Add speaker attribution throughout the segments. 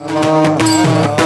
Speaker 1: विठ्ठला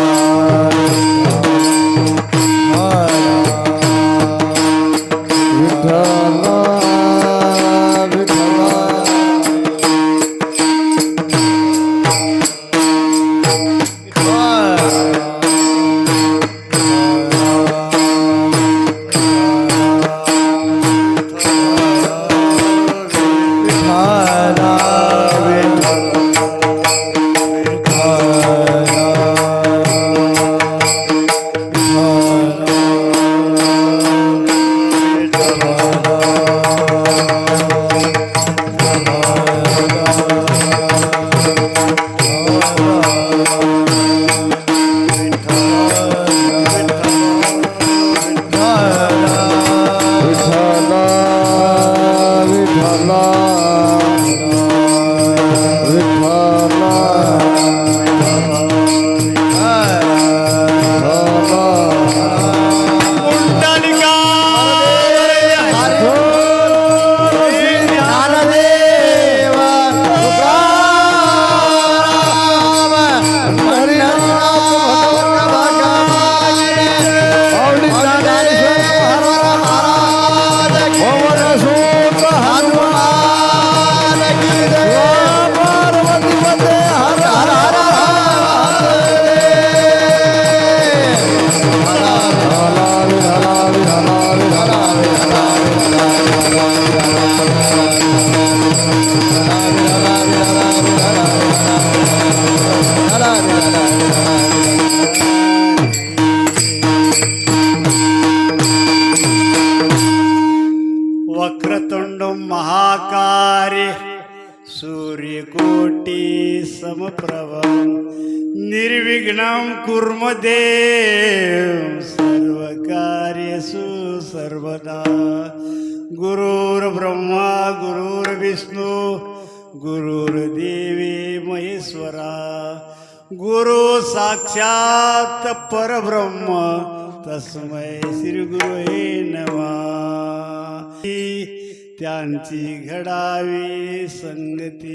Speaker 2: सूर्यकोटी समप्रभ निर्विघ्नं कुर्मदेव सर्व कार्यसु सर्वदा। गुरुर्ब्रह्मा गुरुर्विष्णू गुरुर्देवी महेश्वरा। गुरु साक्षात परब्रह्म तस्मै श्री गुरु हे त्यांची घडावी संगती.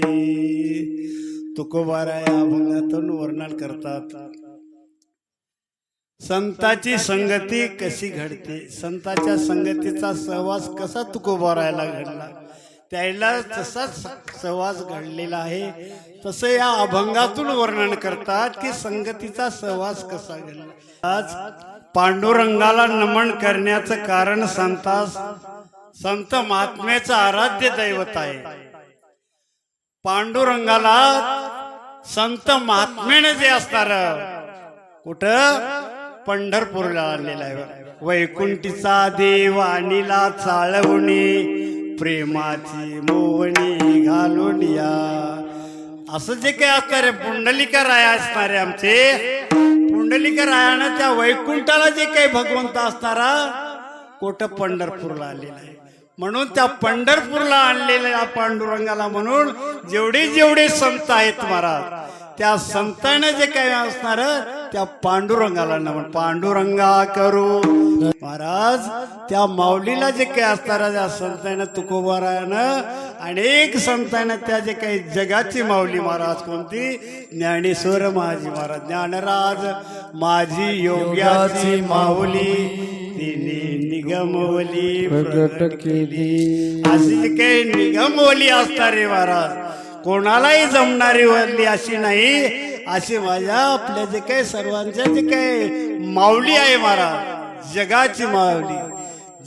Speaker 2: तुकोबारा या अभंगातून वर्णन करतात. संताची संगती कशी घडते? संताच्या संगतीचा सहवास कसा तुकोबारायला घडला? त्याला तसाच सहवास घडलेला आहे तसं या अभंगातून वर्णन करतात की संगतीचा सहवास कसा घडला? आज पांडुरंगाला नमन करण्याचं कारण संतास संत महात्म्याचं आराध्य दैवत आहे. पांडुरंगाला संत महात्म्याने जे असणार कुठं? पंढरपूरला आलेला आहे. वैकुंठीचा देव आणिला चाळवणी प्रेमाची मोहणी घालून या. असं जे काही असणार आहे पुंडलिका राया असणारे आमचे. पुंडलिका रायानं त्या वैकुंठाला जे काही भगवंत असणारा कोट पंढरपूरला आलेला आहे. म्हणून त्या पंढरपूरला आणलेल्या पांडुरंगाला म्हणून जेवढे जेवढे संत आहेत महाराज त्या संतांना जे काही असणार त्या पांडुरंगाला नमन पांडुरंगा करू. महाराज त्या माऊलीला जे काही असणार त्या संतांना तुकोबारानं अनेक संतांना त्या जे काही जगाची माऊली महाराज कोणती? ज्ञानेश्वर माझी महाराज ज्ञानराज माझी योग्याची माऊली. निगमवली प्रगट केली. अशी काही निगमवली असणार रे महाराज कोणालाही जमणारी वरली अशी नाही. अशी माझ्या आपल्या जे काही सर्वांच्या जे काही माऊली आहे महाराज जगाची माऊली.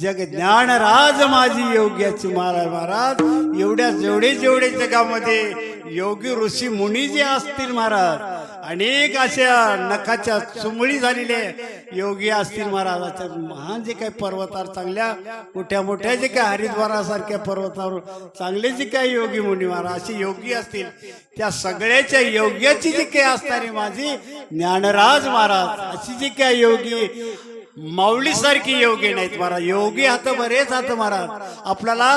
Speaker 2: जग ज्ञान राज माझी योग्याची महाराज महाराज. एवढ्या जेवढे जेवढे जगामध्ये योगी ऋषी मुनी जे असतील महाराज अनेक अशा नखाच्या चुमळी झालेले योगी असतील महाराजाच्या महान जे काही पर्वतावर चांगल्या मोठ्या मोठ्या जे काही हरिद्वारासारख्या पर्वतावर चांगले जे काही योगी मुनी महाराज असे योगी असतील त्या सगळ्याच्या योग्याची जी काही असणारी माझी ज्ञानराज महाराज अशी जी काही योगी माऊलीसारखी योगी नाहीत महाराज. योगी हात बरेच हात महाराज. आपल्याला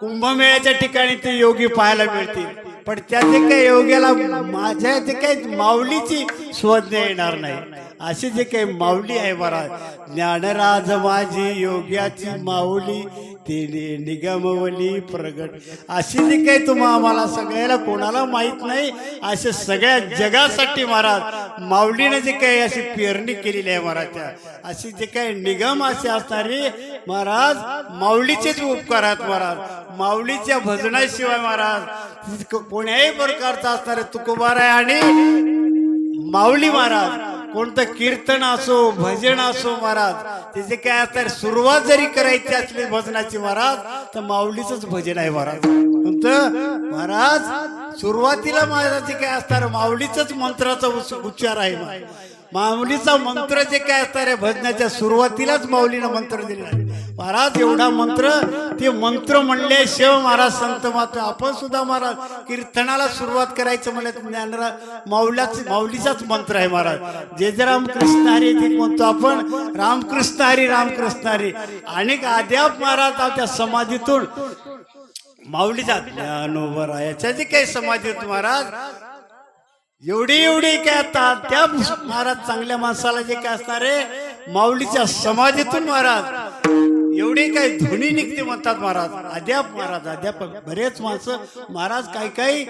Speaker 2: कुंभमेळ्याच्या ठिकाणी ते योगी पाहायला मिळतील. पण त्या जे काही योग्याला माझ्या जे काही माऊलीची स्वज्ञ येणार नाही. अशी जे काही माऊली आहे महाराज ज्ञानराज माझी योग्याची माऊली तिने निगमवली प्रगट. अशी जी काही तुम्हा आम्हाला सगळ्याला कोणाला माहीत नाही असे सगळ्या जगासाठी महाराज माऊलीने जे काही अशी पेरणी केलेली आहे महाराजच्या अशी जे काही निगम असे असणारी महाराज माऊलीचेच उपकार आहेत महाराज. माऊलीच्या भजनाशिवाय महाराज कोण्याही प्रकारचा असणारे तुकोबार आहे आणि माऊली महाराज कोणतं कीर्तन असो भजन असो महाराज त्याचे काय असतात सुरुवात जरी करायची असली भजनाची महाराज तर माऊलीच भजन आहे महाराज. कोणतं? महाराज सुरुवातीला महाराज काय असणार माऊलीच मंत्राचा उच्च- उच्चार आहे माऊलीचा मंत्र जे काय असणार आहे भजनाच्या सुरुवातीलाच माऊलीनं मंत्र दिलेला आहे. महाराज एवढा मंत्र ते मंत्र म्हणले शिव महाराज संत मात्र आपण सुद्धा महाराज कीर्तनाला सुरुवात करायचं म्हणलं तर ज्ञानरा माऊलाच माऊलीचाच मंत्र आहे महाराज. जे जे रामकृष्ण हरी ते म्हणतो आपण रामकृष्ण हरी रामकृष्ण हरी. अनेक अद्याप महाराज त्या समाधीतून माऊलीचा ज्ञानोबरा याच्या जे काही समाधीत महाराज एवढी एवढी काय आता त्या महाराज चांगल्या माणसाला जे काय असणार आहे माऊलीच्या समाधीतून महाराज एवढी काही धुणी निघते म्हणतात महाराज. अद्याप महाराज अद्याप. बरेच माणसं महाराज काही काही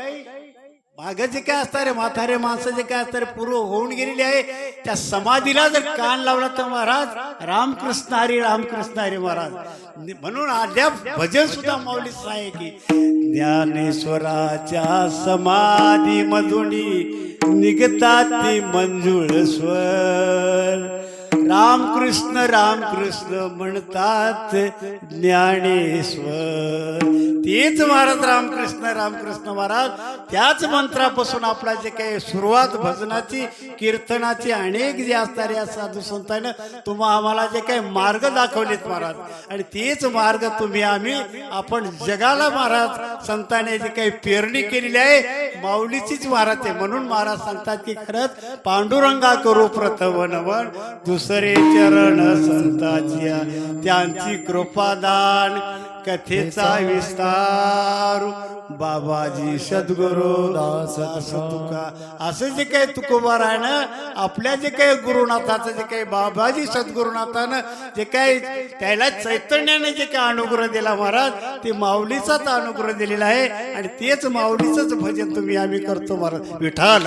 Speaker 2: माग जे काय असणार रे म्हातारे माणसं जे काय असणार पूर्व होऊन गेलेली आहे. त्या समाधीला जर कान लावला तर महाराज रामकृष्ण हरी रामकृष्ण हरी महाराज. म्हणून अद्याप भजन सुद्धा माऊलीच आहे की ज्ञानेश्वराच्या समाधी मधुनी निघतात ती मंजुळ स्वर रामकृष्ण रामकृष्ण म्हणतात ज्ञानेश्वर. तेच महाराज रामकृष्ण रामकृष्ण महाराज त्याच मंत्रापासून आपला जे काही सुरुवात भजनाची कीर्तनाची अनेक जे असणारे या साधू संतांना तुम्हा आम्हाला जे काही मार्ग दाखवलेत महाराज. आणि तेच मार्ग तुम्ही आम्ही आपण जगाला महाराज संतांनी जे काही पेरणी केलेली आहे माऊलीचीच महाराज आहे. म्हणून महाराज सांगतात की खरंच पांडुरंगा करू प्रथम नवन दुसरे चरण संताची त्यांची कृपादान कथेचा विस्तार. बाबाजी सद्गुरु दास तुका. असं जे काही तुकोबार आहे ना आपल्या जे काही गुरुनाथाचं जे काही बाबाजी सद्गुरुनाथानं जे काही त्याला चैतन्याने जे काही अनुग्रह दिला महाराज ते माऊलीचाच अनुग्रह दिलेला आहे आणि तेच माऊलीचंच भजन तुम्ही आम्ही करतो महाराज. विठाल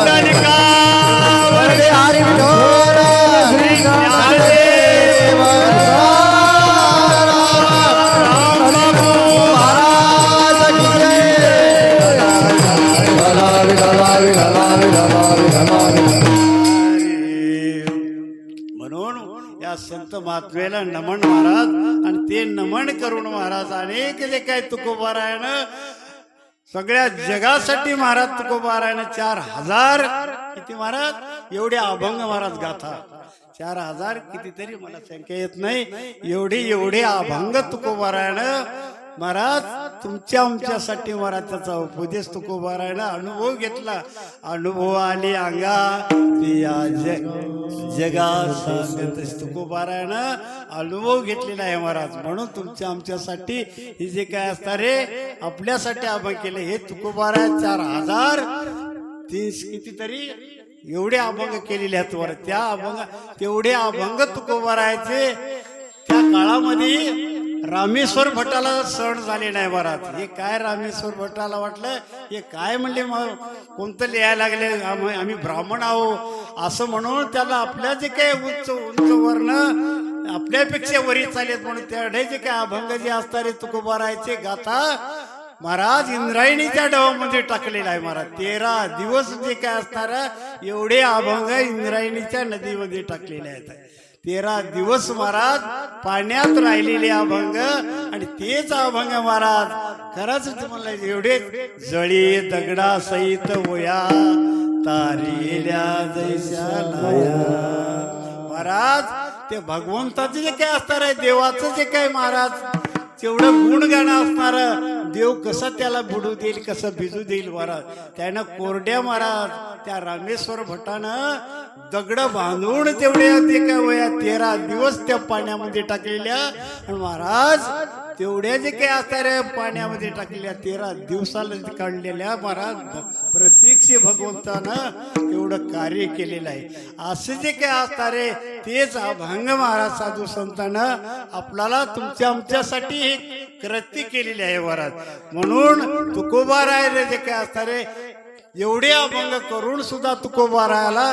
Speaker 2: या नमन महाराज आणि ते नमन करून महाराज अनेक जे काय तुकोबारायण सगळ्या जगासाठी महाराज तुकोबारायण चार हजार किती महाराज? एवढे अभंग महाराज गाथा. चार हजार कितीतरी मला संख्या येत नाही. एवढे एवढे अभंग तुकोबारायण महाराज तुमच्या आमच्यासाठी महाराज त्याचा उपदेश राहिला अनुभव घेतला. अनुभव आले अंगा प्रिया जग जगा सांगत तुकोबारायण अनुभव घेतलेला आहे महाराज. म्हणून तुमच्या आमच्यासाठी हे जे काय असतं रे आपल्यासाठी आपण केले. हे तुकोबारा चार हजार तीस कितीतरी एवढे अभंग केलेले आहेत वर. त्या अभंग तेवढे अभंग तुकोबारायचे त्या काळामध्ये रामेश्वर भटाला सण झाले नाही महाराज हे काय रामेश्वर भटाला वाटलं? हे काय म्हणले मग? कोणतं लिहायला लागले? आम्ही ब्राह्मण आहो असं म्हणून त्याला आपल्या जे काही उंच उंच वर्ण आपल्यापेक्षा वरी चालेत म्हणून त्याडे जे काही अभंग जे असणारे तुकोबारायचे गाथा महाराज इंद्रायणीच्या डवामध्ये टाकलेला आहे महाराज. तेरा दिवस जे काय असणार एवढे अभंग इंद्रायणीच्या नदीमध्ये टाकलेले आहेत. तेरा दिवस महाराज पाण्यात राहिलेले अभंग आणि तेच अभंग महाराज खरंच तुम्हाला एवढे जळी दगडा सहित वया तारिल्या लाया महाराज ते भगवंताचे जे काय असणार आहे देवाचं जे काय महाराज तेवढं गुणगाणं असणार. देव कसं त्याला बुडू देईल कसं भिजू देईल महाराज त्यानं कोरड्या महाराज त्या रामेश्वर भटानं दगड बांधून तेवढ्या ते काय वया तेरा दिवस त्या पाण्यामध्ये टाकलेल्या. महाराज तेवढ्या जे काही असणार पाण्यामध्ये टाकलेल्या तेरा दिवसाला काढलेल्या महाराज प्रत्यक्ष भगवंतानं एवढं कार्य केलेलं आहे. असं जे काय असणारे तेच अभंग महाराज साधू संतानं आपल्याला तुमच्या आमच्यासाठी हे कृती केलेली आहे वरात. म्हणून तुकोबा राहिले जे काय असणारे एवढे अभंग करून सुद्धा तुकोबारायाला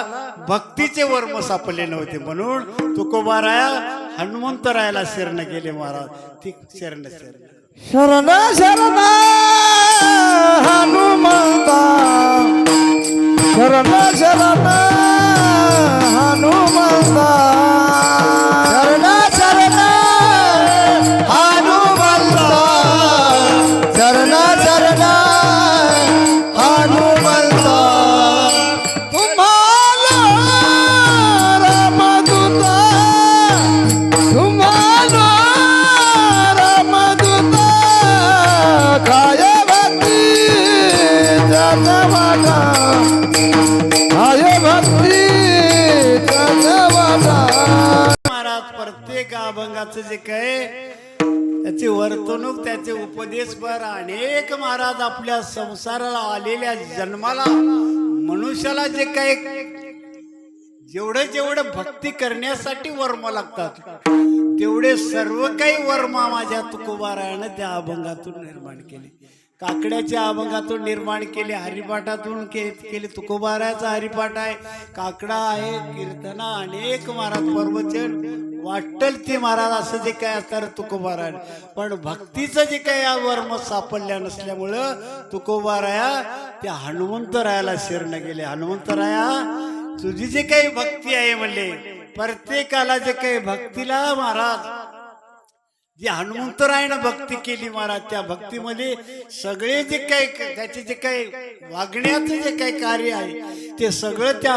Speaker 2: भक्तीचे वर्म सापडले नव्हते. म्हणून तुकोबाराया हनुमंतरायाला शरण गेले महाराज. ती शरण शरण.
Speaker 1: शरण शरण हनुमंता. शरण शरण हनुमंता.
Speaker 2: आपल्या संसाराला आलेल्या जन्माला मनुष्याला जे काही जेवढं जेवढं भक्ती करण्यासाठी वर्म लागतात तेवढे सर्व काही वर्मा माझ्या तुकोबारायानं त्या अभंगातून निर्माण केले. काकड्याच्या अभंगातून निर्माण केले हरिपाठातून केले. तुकोबारायाचा हरिपाठ आहे. काकडा आहे कीर्तना अनेक महाराज पर्वचन वाटल ते महाराज असं जे काय असणार तुकोबारायण. पण भक्तीचं जे काही या वर्म सापडल्या नसल्यामुळं तुकोबाराया त्या हनुमंतरायाला शरण गेले. हनुमंतराया तुझी जे काही भक्ती आहे म्हणले प्रत्येकाला जे काही भक्तीला महाराज जे हनुमंतरायनं भक्ती केली महाराज त्या भक्तीमध्ये सगळे जे काही त्याचे जे काही वागण्याचं जे काही कार्य आहे ते सगळं त्या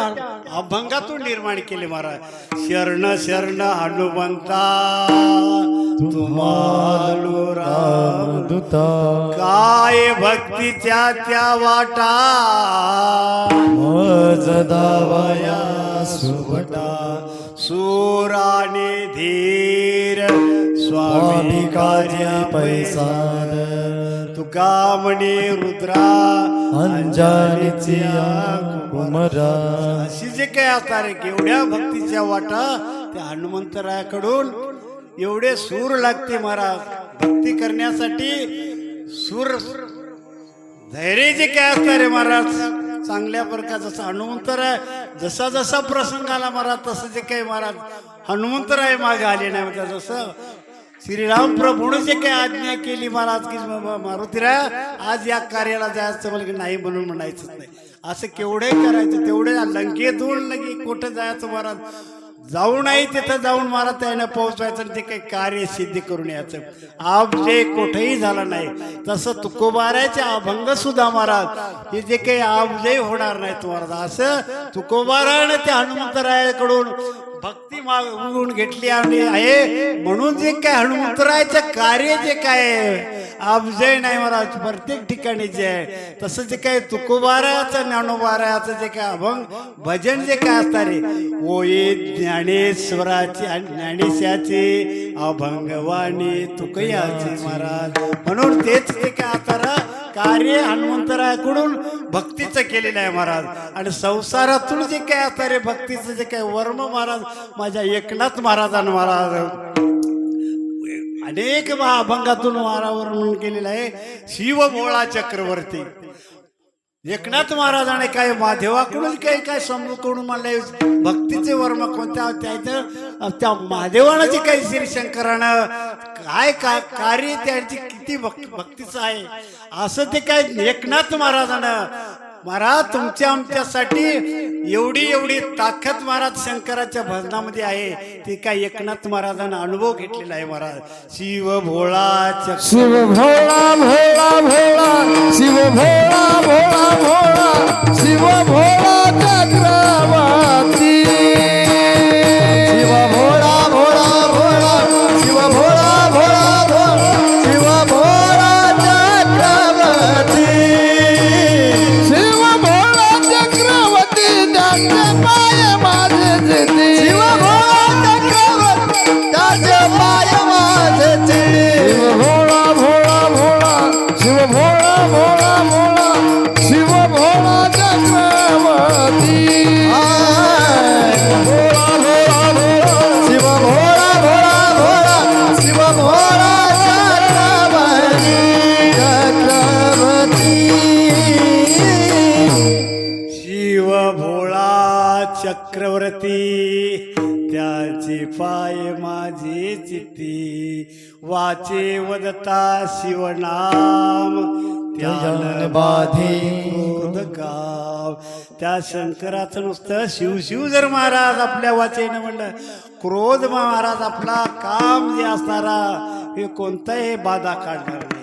Speaker 2: अभंगातून निर्माण केले महाराज. शरण शरण हनुमंता तुम्हालो राम.
Speaker 1: दूता.
Speaker 2: काय भक्तीच्या त्या वाटा?
Speaker 1: मज दावया सुभटा.
Speaker 2: सुराने धीर कार्य पैसा तुका म्हणे रुद्रा
Speaker 1: अंजानीची कुमरा.
Speaker 2: अशी जे काय असणार आहे एवढ्या भक्तीच्या वाटा त्या हनुमंतरायाकडून. एवढे सूर लागते महाराज. भक्ती करण्यासाठी सूर धैर्य जे काय असणार आहे महाराज चांगल्या प्रकार जसं हनुमंतराय जसा जसा प्रसंग आला महाराज तसं जे काही महाराज हनुमंतराय मागे आले नाही म्हणजे जसं श्रीराम प्रभूने जे काही आज्ञा केली महाराज की मारुतीरा आज या कार्याला जायचं मला नाही म्हणून म्हणायचंच नाही. असं केवढे करायचं तेवढे लंकेतून लगे कुठं जायचं महाराज? जाऊ नाही तिथं जाऊन महाराज त्याने पोहोचवायचं आणि ते काही कार्य सिद्ध करून यायचं. आप जे कुठेही झालं नाही तसं तुकोबाराचे अभंग सुद्धा महाराज हे जे काही आपजय होणार नाही तुम्हाला असं तुकोबारानं त्या हनुमंतरायाकडून भक्ती मागून घेतली आणि आहे. म्हणून जे काय हनुमंतरायचं कार्य जे काय अभजय नाही महाराज प्रत्येक ठिकाणी जे आहे. तसं जे काय तुकोबाराचं ज्ञानोबाराचं जे काय अभंग भजन जे काय असणार रे ओ ज्ञानेश्वराची आणि ज्ञानेशाची अभंगवाणी तुकयाची महाराज. म्हणून तेच ते काय आता कार्य हनुमंतरायाकडून भक्तीचं केलेलं आहे महाराज. आणि संसारातून जे काय असतं रे भक्तीचं जे काय वर्म महाराज माझ्या एकनाथ महाराजांना महाराज. अनेक महाभंगातून वारावरून केलेलं आहे. शिव भोळा चक्रवर्ती. एकनाथ महाराजाने काय महादेवाकडून काही काय समजूकडून म्हणलंय भक्तीचे वर्म कोणत्या त्याचं त्या महादेवानं जे काही श्री शंकरानं काय का कार्य त्यांची किती भक् भक्तीचं आहे? असं ते काय एकनाथ महाराजानं महाराज तुमच्या आमच्यासाठी एवढी एवढी ताकद महाराज शंकराच्या भजनामध्ये आहे. ती काय एकनाथ महाराजानं अनुभव घेतलेला आहे महाराज. शिव भोळा
Speaker 1: शिव भोळा भोळा भोळा शिव भोळा भोळा भोळा शिव भोळा चक्रवर्ती शिव भोळा
Speaker 2: भोळा चक्रवर्ती त्याचे पाय माझी चित्ती. वाचे वदता शिवनाम त्याला बाधे क्रोध गाव. त्या शंकराचं नुसतं शिव शिव जर महाराज आपल्या वाचेनं म्हणलं क्रोध महाराज आपला काम जे असणारा हे कोणताही बाधा काढणार नाही.